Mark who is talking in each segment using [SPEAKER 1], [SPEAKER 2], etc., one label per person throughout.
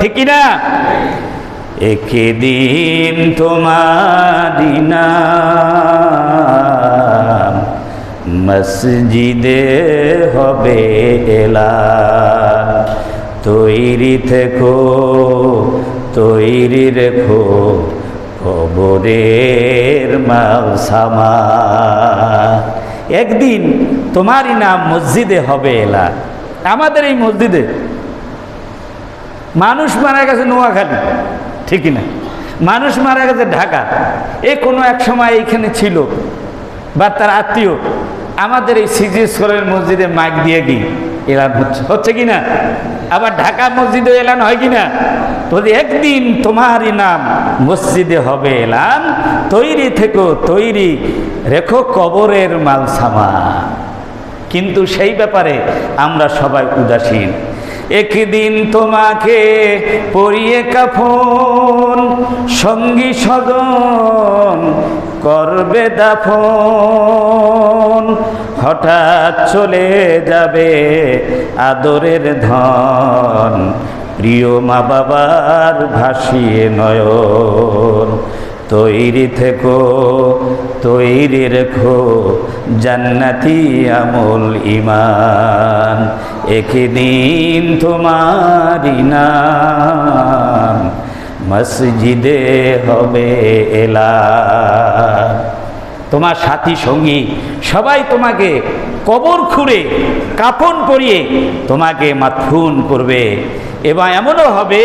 [SPEAKER 1] ঠিক না একদিন তোমারি নাম মসজিদে হবে এলা তৈরি থেকো, তৈরি রেখো কবরের মাল সামা একদিন তোমারই নাম মসজিদে হবে এলা আমাদের এই মসজিদে মানুষ মারা গেছে নোয়াখালী। ঠিকই না। মানুষ মারা গেছে ঢাকা। এ কোনো এক সময় এইখানে ছিল বা তার আত্মীয়। আমাদের এই সিজি মসজিদে মাইক দিয়ে কি এলান হচ্ছে। হচ্ছে কি না? আবার ঢাকা মসজিদে এলান হয় কি না? বলছি একদিন তোমারই নাম মসজিদে হবে এলান। তৈরি থেকো, তৈরি রেখো কবরের মালসামা। কিন্তু সেই ব্যাপারে আমরা সবাই উদাসীন। একদিন তোমাকে পরিয়ে কাফন, সঙ্গী সজন করবে দাফন। হঠাৎ চলে যাবে আদরের ধন, প্রিয় মা বাবার ভাসিয়ে নয়ন। তৈরি থেকো, তৈরি রেখো, জান্নাতি আমল ইমান। একদিন তোমারি নাম মসজিদে হবে এলা তোমার সাথী সঙ্গী সবাই তোমাকে কবর খুঁড়ে কাপন পরিয়ে তোমাকে মাথুন করবে। এবং এমনও হবে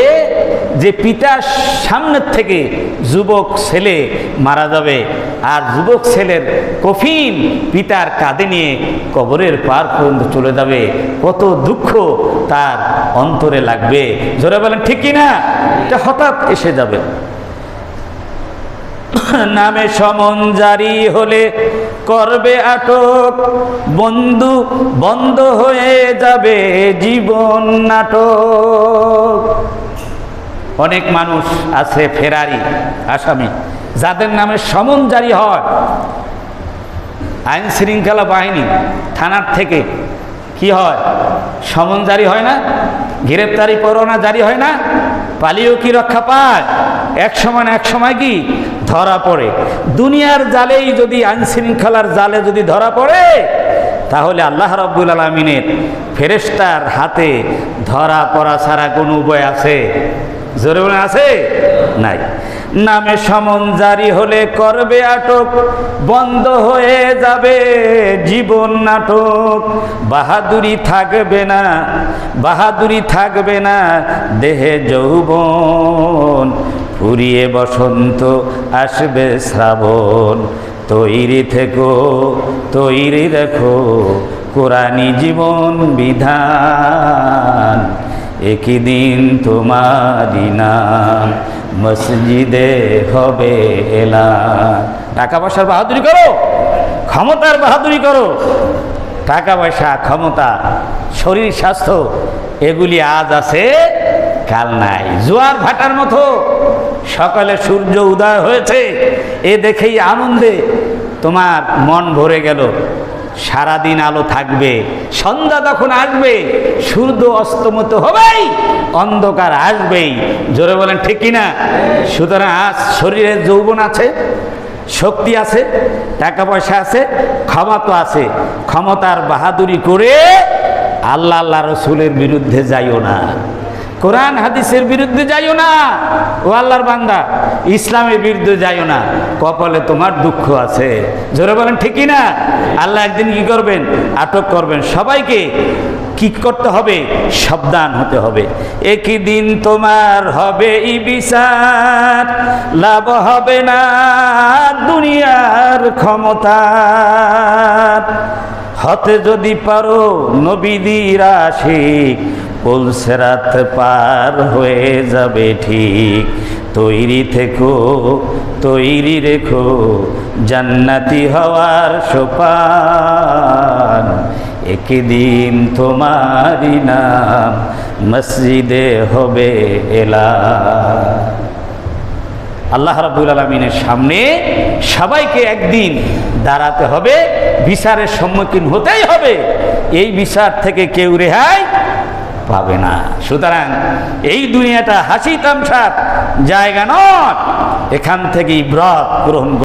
[SPEAKER 1] যে পিতার সামনের থেকে যুবক, ছেলে মারা যাবে। আর যুবক ছেলের কফিন পিতার কাঁধে নিয়ে কবরের পার পর্যন্ত চলে যাবে। কত দুঃখ তার অন্তরে লাগবে। জোরে বলেন, ঠিক কিনা? এটা হঠাৎ এসে যাবে। নামে সমন জারি হলে করবে আটক। বন্ধু বন্ধ হয়ে যাবে জীবন নাটক। অনেক মানুষ আছে ফেরারি, আসামি। যাদের নামে সমন জারি হয়, আইন শৃঙ্খলা বাহিনী থানার থেকে কি হয়? সমন জারি হয় না, গ্রেপ্তারি পরোয়ানা জারি হয় না, পালিয়েও কি রক্ষা পায়? এক সময় এক সময় কি? ধরা পড়ে। দুনিয়ার জালেই যদি আইন শৃঙ্খলার জালে যদি ধরা পড়ে, তাহলে আল্লাহ রব্বুল আলমিনের ফেরেস্তার হাতে ধরা পড়া ছাড়া কোনো উপায় আছে? জোরে বলে আছে? নাই। নামে সমন জারি হলে করবে আটক, বন্ধ হয়ে যাবে জীবন নাটক। বাহাদুরি থাকবে না, বাহাদুরি থাকবে না দেহে যৌবন। ফুরিয়ে বসন্ত আসবে শ্রাবণ। তৈরি থেকো, তৈরি রেখো কোরআনি জীবন বিধান। একই দিন তোমারি নাম মসজিদে হবে এলা টাকা পয়সার বাহাদুরি করো, ক্ষমতার বাহাদুরি করো। টাকা পয়সা, ক্ষমতা, শরীর, স্বাস্থ্য, এগুলি আজ আছে, কাল নাই। জোয়ার ভাটার মতো সকালে সূর্য উদয় হয়েছে, এ দেখেই আনন্দে তোমার মন ভরে গেল। সারাদিন আলো থাকবে, সন্ধ্যা তখন আসবে, সূর্য অস্তমত হবেই, অন্ধকার আসবেই। জোরে বলেন, ঠিক কিনা? সুতরাং আজ শরীরে যৌবন আছে, শক্তি আছে টাকা পয়সা আছে ক্ষমতা আছে। ক্ষমতার বাহাদুরি করে আল্লাহ আল্লাহ রসুলের বিরুদ্ধে যাইও না। কোরআন হাদিসের বিরুদ্ধে যাইও না। ও আল্লাহর বান্দা, ইসলামের বিরুদ্ধে যাইও না। কপালে তোমার দুঃখ আছে। জোরে বলেন ঠিকই না আল্লাহ একদিন কি করবেন? আটক করবেন সবাইকে। কি করতে হবে? সাবধান হতে হবে। একই দিন তোমার হবে ই বিচার, লাভ হবে না দুনিয়ার ক্ষমতা। হতে যদি পারো নবীদের আশিক পুলসেরাত পার হয়ে যাবে ঠিক। তৈরি থেকো, তৈরি রেখো, জান্নাতি হওয়ার সোপান। একদিন তোমারই নাম মসজিদে হবে এলা আল্লাহ রাবুল আলমিনের সামনে সবাইকে একদিন দাঁড়াতে হবে, বিচারের সম্মুখীন হতেই হবে। এই বিচার থেকে কেউ রেহাই পাবে না। সুতরাং এই দুনিয়াটা হাসি তামসার জায়গা নয়। এখান থেকেই ব্রত গ্রহণ